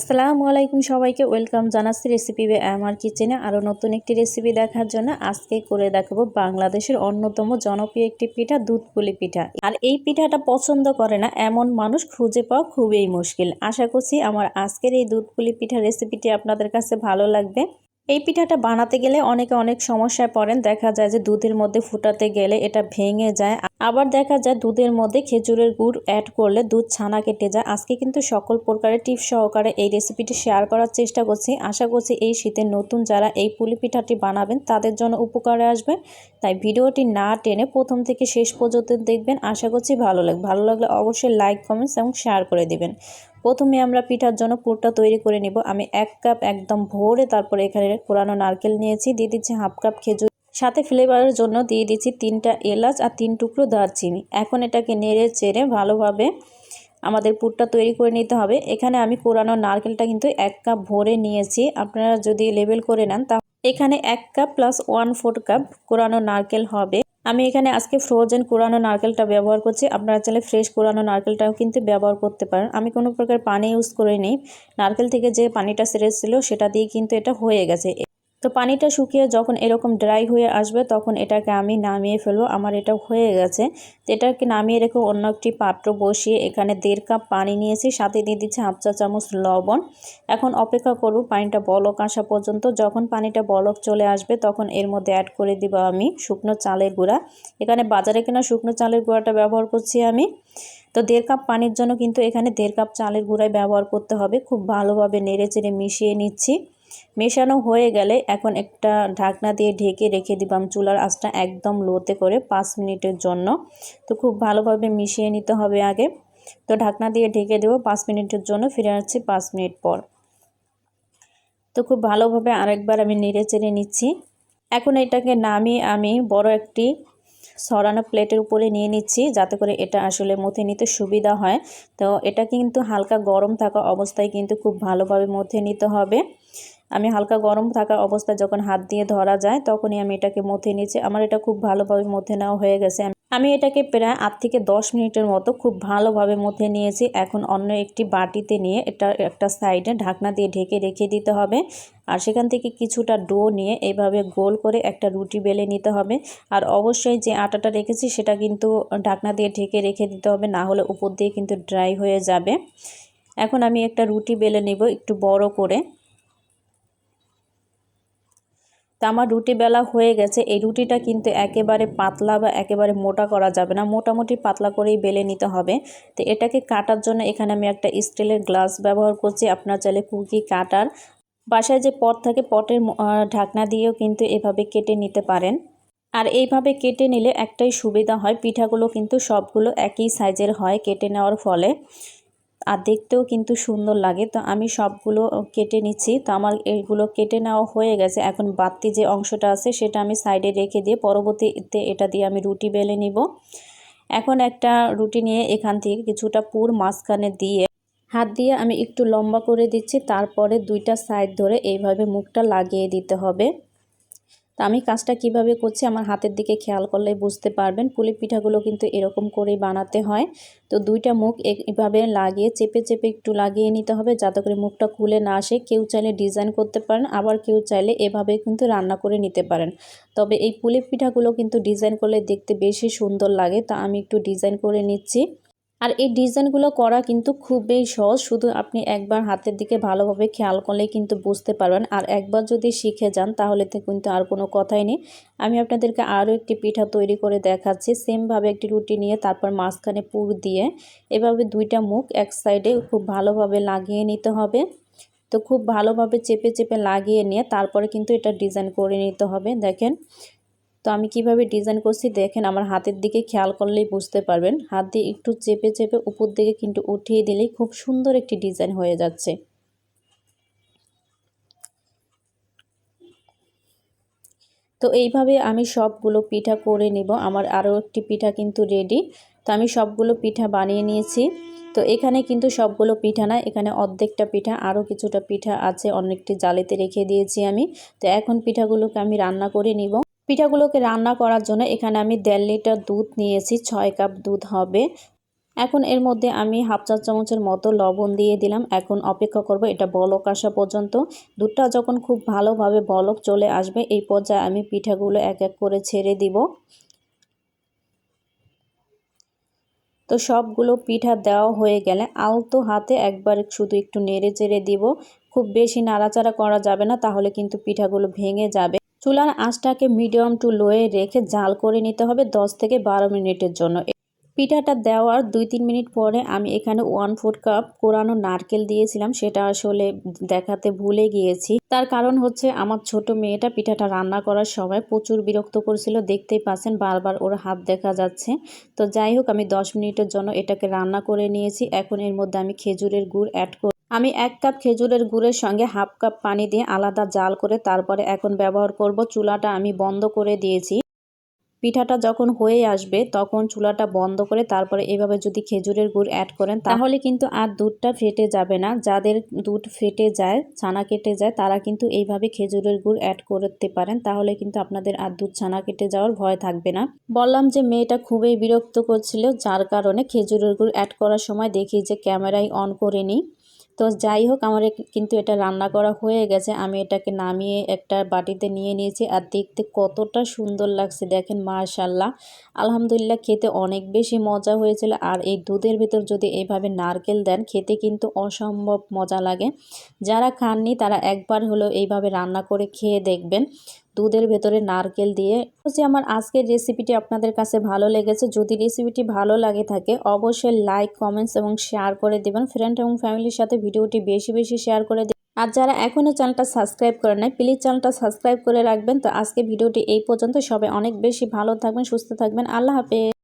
আসসালামু আলাইকুম সবাইকে, ওয়েলকাম জানাচ্ছি রেসিপি আমার কিচেনে আরও নতুন একটি রেসিপি দেখার জন্য আজকে করে দেখাবো বাংলাদেশের অন্যতম জনপ্রিয় একটি পিঠা দুধ পুলি পিঠা। আর এই পিঠাটা পছন্দ করে না, এমন মানুষ খুঁজে পাওয়া খুবই মুশকিল। আশা করছি আমার আজকের এই দুধ পুলি পিঠা রেসিপিটি আপনাদের কাছে ভালো লাগবে। এই পিঠাটা বানাতে গেলে অনেকে অনেক সমস্যায় পড়েন, দেখা যায় যে দুধের মধ্যে ফুটাতে গেলে এটা ভেঙে যায়। আবার দেখা যায় দুধের মধ্যে খেজুরের গুড় অ্যাড করলে দুধ ছানা কেটে যায়। আজকে কিন্তু সকল প্রকারের টিপস সহকারে এই রেসিপিটি শেয়ার করার চেষ্টা করছি। আশা করছি এই শীতের নতুন যারা এই পুলি পিঠাটি বানাবেন, তাদের জন্য উপকারে আসবে। তাই ভিডিওটি না টেনে প্রথম থেকে শেষ পর্যন্ত দেখবেন। আশা করছি ভালো লাগবে। ভালো লাগলে অবশ্যই লাইক কমেন্টস এবং শেয়ার করে দিবেন। প্রথমে আমরা পিঠার জন্য পুরটা তৈরি করে নিব। আমি এক কাপ একদম ভোরে তারপরে এখানে কোরানো নারকেল নিয়েছি। দিয়ে দিচ্ছি হাফ কাপ খেজুর সাথে ফ্লেভারের জন্য দিয়ে দিচ্ছি তিনটা এলাচ আর তিন টুকরো দারচিনি। এখন এটাকে নেড়ে চেড়ে ভালোভাবে আমাদের পুরটা তৈরি করে নিতে হবে। এখানে আমি কোরানো নারকেলটা কিন্তু এক কাপ ভরে নিয়েছি। আপনারা যদি লেবেল করে নেন তা এখানে এক cup plus one four cup কোরানো নারকেল হবে। আমি এখানে আজকে ফ্রোজেন কোরানো নারকেলটা ব্যবহার করছি। আপনারা চাইলে ফ্রেশ কোরানো নারকেলটাও কিন্তু ব্যবহার করতে পারেন। আমি কোনো প্রকার পানি ইউজ করে নিই নারকেল থেকে যে পানিটা সেরেছিল সেটা দিয়ে কিন্তু এটা হয়ে গেছে। তো পানিটা শুকিয়ে যখন এরকম ড্রাই হয়ে আসবে, তখন এটাকে আমি নামিয়ে ফেলব। আমার এটা হয়ে গেছে। তো এটাকে নামিয়ে রেখে অন্য একটি পাত্র বসিয়ে এখানে দেড় কাপ পানি নিয়েছি। সাথে দিয়ে দিচ্ছি হাফ চা চামচ লবণ। এখন অপেক্ষা করব পানিটা বলক আসা পর্যন্ত। যখন পানিটা বলক চলে আসবে, তখন এর মধ্যে অ্যাড করে দিব আমি শুকনো চালের গুঁড়া। এখানে বাজারে কেনা শুকনো চালের গুঁড়াটা ব্যবহার করছি আমি। তো দেড় কাপ পানির জন্য কিন্তু এখানে দেড় কাপ চালের গুঁড়াই ব্যবহার করতে হবে। খুব ভালোভাবে নেড়ে চেড়ে মিশিয়ে নিচ্ছি। মেশানো হয়ে গেলে এখন একটা ঢাকনা দিয়ে ঢেকে রেখে দিবাম। চুলার আঁচটা একদম লোতে করে পাঁচ মিনিটের জন্য। তো খুব ভালোভাবে মিশিয়ে নিতে হবে আগে। তো ঢাকনা দিয়ে ঢেকে দেবো পাঁচ মিনিটের জন্য, ফিরে আসছি পাঁচ মিনিট পর। তো খুব ভালোভাবে আরেকবার আমি নেড়ে চেড়ে নিচ্ছি। এখন এটাকে নামিয়ে আমি বড় একটি সরানো প্লেটের উপরে নিয়ে নিচ্ছি, যাতে করে এটা আসলে মথে নিতে সুবিধা হয়। তো এটা কিন্তু হালকা গরম থাকা অবস্থায় কিন্তু খুব ভালোভাবে মথে নিতে হবে। আমি হালকা গরম থাকা অবস্থায় যখন হাত দিয়ে ধরা যায়, তখনই আমি এটাকে মথে নিয়েছি। আমার এটা খুব ভালোভাবে মথে নেওয়া হয়ে গেছে। আমি এটাকে প্রায় আট থেকে দশ মিনিটের মতো খুব ভালোভাবে মথে নিয়েছি। এখন অন্য একটি বাটিতে নিয়ে এটা একটা সাইডে ঢাকনা দিয়ে ঢেকে রেখে দিতে হবে। আর সেখান থেকে কিছুটা ডো নিয়ে এইভাবে গোল করে একটা রুটি বেলে নিতে হবে। আর অবশ্যই যে আটাটা রেখেছি, সেটা কিন্তু ঢাকনা দিয়ে ঢেকে রেখে দিতে হবে, না হলে উপর দিয়ে কিন্তু ড্রাই হয়ে যাবে। এখন আমি একটা রুটি বেলে নেব একটু বড় করে। তো আমার রুটি বেলা হয়ে গেছে। এই রুটিটা কিন্তু একেবারে পাতলা বা একেবারে মোটা করা যাবে না। মোটামুটি পাতলা করেই বেলে নিতে হবে। তো এটাকে কাটার জন্য এখানে আমি একটা স্টিলের গ্লাস ব্যবহার করছি। আপনার চাইলে কুকি, কাটার, বাসায় যে পট থাকে পটের ঢাকনা দিয়েও কিন্তু এভাবে কেটে নিতে পারেন। আর এইভাবে কেটে নিলে একটাই সুবিধা হয়, পিঠাগুলো কিন্তু সবগুলো একই সাইজের হয় কেটে নেওয়ার ফলে। আর দেখতেও কিন্তু সুন্দর লাগে। তো আমি সবগুলো কেটে নিচ্ছি। তো আমার এগুলো কেটে নেওয়া হয়ে গেছে। এখন বাতি যে অংশটা আছে সেটা আমি সাইডে রেখে দিয়ে পরবর্তীতে এটা দিয়ে আমি রুটি বেলে নিব। এখন একটা রুটি নিয়ে এখান থেকে কিছুটা পুর মাঝখানে দিয়ে হাত দিয়ে আমি একটু লম্বা করে দিচ্ছি। তারপরে দুইটা সাইড ধরে এইভাবে মুখটা লাগিয়ে দিতে হবে। তো আমি কাজটা কীভাবে করছি আমার হাতের দিকে খেয়াল করলে বুঝতে পারবেন। পুলি পিঠাগুলো কিন্তু এরকম করেই বানাতে হয়। তো দুইটা মুখ এইভাবে লাগিয়ে চেপে চেপে একটু লাগিয়ে নিতে হবে যাতে করে মুখটা খুলে না আসে। কেউ চাইলে ডিজাইন করতে পারেন, আবার কেউ চাইলে এভাবে কিন্তু রান্না করে নিতে পারেন। তবে এই পুলি পিঠাগুলো কিন্তু ডিজাইন করলে দেখতে বেশি সুন্দর লাগে। তা আমি একটু ডিজাইন করে নিচ্ছি। আর এই ডিজাইনগুলো করা কিন্তু খুবই সহজ। শুধু আপনি একবার হাতের দিকে ভালোভাবে খেয়াল করলেই কিন্তু বুঝতে পারবেন। আর একবার যদি শিখে যান, তাহলে তো কিন্তু আর কোনো কথাই নেই। আমি আপনাদেরকে আরও একটি পিঠা তৈরি করে দেখাচ্ছি। সেমভাবে একটি রুটি নিয়ে তারপর মাঝখানে পুর দিয়ে এভাবে দুইটা মুখ এক সাইডে খুব ভালোভাবে লাগিয়ে নিতে হবে। তো খুব ভালোভাবে চেপে চেপে লাগিয়ে নিয়ে তারপরে কিন্তু এটা ডিজাইন করে নিতে হবে। দেখেন তো আমি কীভাবে ডিজাইন করছি দেখেন, আমার হাতের দিকে খেয়াল করলেই বুঝতে পারবেন। হাত দিয়ে একটু চেপে চেপে উপর দিকে কিন্তু উঠিয়ে দিলেই খুব সুন্দর একটি ডিজাইন হয়ে যাচ্ছে। তো এইভাবে আমি সবগুলো পিঠা করে নিব। আমার আরও একটি পিঠা কিন্তু রেডি তো আমি সবগুলো পিঠা বানিয়ে নিয়েছি। তো এখানে কিন্তু সবগুলো পিঠা না, এখানে অর্ধেকটা পিঠা, আরও কিছুটা পিঠা আছে, অনেকটি জালেতে রেখে দিয়েছি আমি। তো এখন পিঠাগুলোকে আমি রান্না করে নিব। পিঠাগুলোকে রান্না করার জন্য এখানে আমি দেড় লিটার দুধ নিয়েছি, ছয় কাপ দুধ হবে। এখন এর মধ্যে আমি হাফ চা চামচের মতো লবণ দিয়ে দিলাম। এখন অপেক্ষা করব এটা বলক আসা পর্যন্ত। দুধটা যখন খুব ভালোভাবে বলক চলে আসবে, এই পর্যায়ে আমি পিঠাগুলো এক এক করে ছেড়ে দিব। তো সবগুলো পিঠা দেওয়া হয়ে গেলে আলতো হাতে একবার শুধু একটু নেড়ে চেড়ে দিব। খুব বেশি নাড়াচাড়া করা যাবে না, তাহলে কিন্তু পিঠাগুলো ভেঙে যাবে। চুলার আঁচটাকে মিডিয়াম টু লোয়ে রেখে জাল করে নিতে হবে 10 থেকে বারো মিনিটের জন্য। পিঠাটা দেওয়ার দুই তিন মিনিট পরে আমি এখানে ওয়ান ফোর কাপ কোরানো নারকেল দিয়েছিলাম, সেটা আসলে দেখাতে ভুলে গিয়েছি। তার কারণ হচ্ছে আমার ছোট মেয়েটা পিঠাটা রান্না করার সময় প্রচুর বিরক্ত করছিল, দেখতেই পাচ্ছেন বারবার ওর হাত দেখা যাচ্ছে। তো যাই হোক, আমি দশ মিনিটের জন্য এটাকে রান্না করে নিয়েছি। এখন এর মধ্যে আমি খেজুরের গুড় অ্যাড আমি এক কাপ খেজুরের গুড়ের সঙ্গে হাফ কাপ পানি দিয়ে আলাদা জাল করে তারপরে এখন ব্যবহার করব চুলাটা আমি বন্ধ করে দিয়েছি। পিঠাটা যখন হয়ে আসবে তখন চুলাটা বন্ধ করে তারপরে এভাবে যদি খেজুরের গুড় অ্যাড করেন তাহলে কিন্তু আর দুধটা ফেটে যাবে না। যাদের দুধ ফেটে যায়, ছানা কেটে যায়, তারা কিন্তু এইভাবে খেজুরের গুড় অ্যাড করতে পারেন। তাহলে কিন্তু আপনাদের আর দুধ ছানা কেটে যাওয়ার ভয় থাকবে না। বললাম যে মেয়েটা খুবই বিরক্ত করছিল, যার কারণে খেজুরের গুড় অ্যাড করার সময় দেখি যে ক্যামেরাই অন করে নিই তো যাই হোক, আমার কিন্তু এটা রান্না করা হয়ে গেছে। আমি এটাকে নামিয়ে একটা বাটিতে নিয়ে নিয়েছি আর দেখতে কতটা সুন্দর লাগছে, দেখেন মাশাল্লাহ আলহামদুলিল্লাহ খেতে অনেক বেশি মজা হয়েছিল আর এই দুধের ভিতর যদি এইভাবে নারকেল দেন, খেতে কিন্তু অসম্ভব মজা লাগে। যারা খাননি তারা একবার হলো এইভাবে রান্না করে খেয়ে দেখবেন। দুধের ভেতরে নারকেল দিয়ে। হচ্ছে আমার আজকের রেসিপিটি আপনাদের কাছে ভালো লেগেছে। যদি রেসিপিটি ভালো লাগে থাকে, অবশ্যই লাইক কমেন্টস এবং শেয়ার করে দেবেন। ফ্রেন্ড এবং ফ্যামিলির সাথে ভিডিওটি বেশি বেশি শেয়ার করে দেবেন। আর যারা এখনও চ্যানেলটা সাবস্ক্রাইব করে নেয় প্লিজ চ্যানেলটা সাবস্ক্রাইব করে রাখবেন। তো আজকে ভিডিওটি এই পর্যন্ত। সবাই অনেক বেশি ভালো থাকবেন, সুস্থ থাকবেন। আল্লাহ হাফেজ।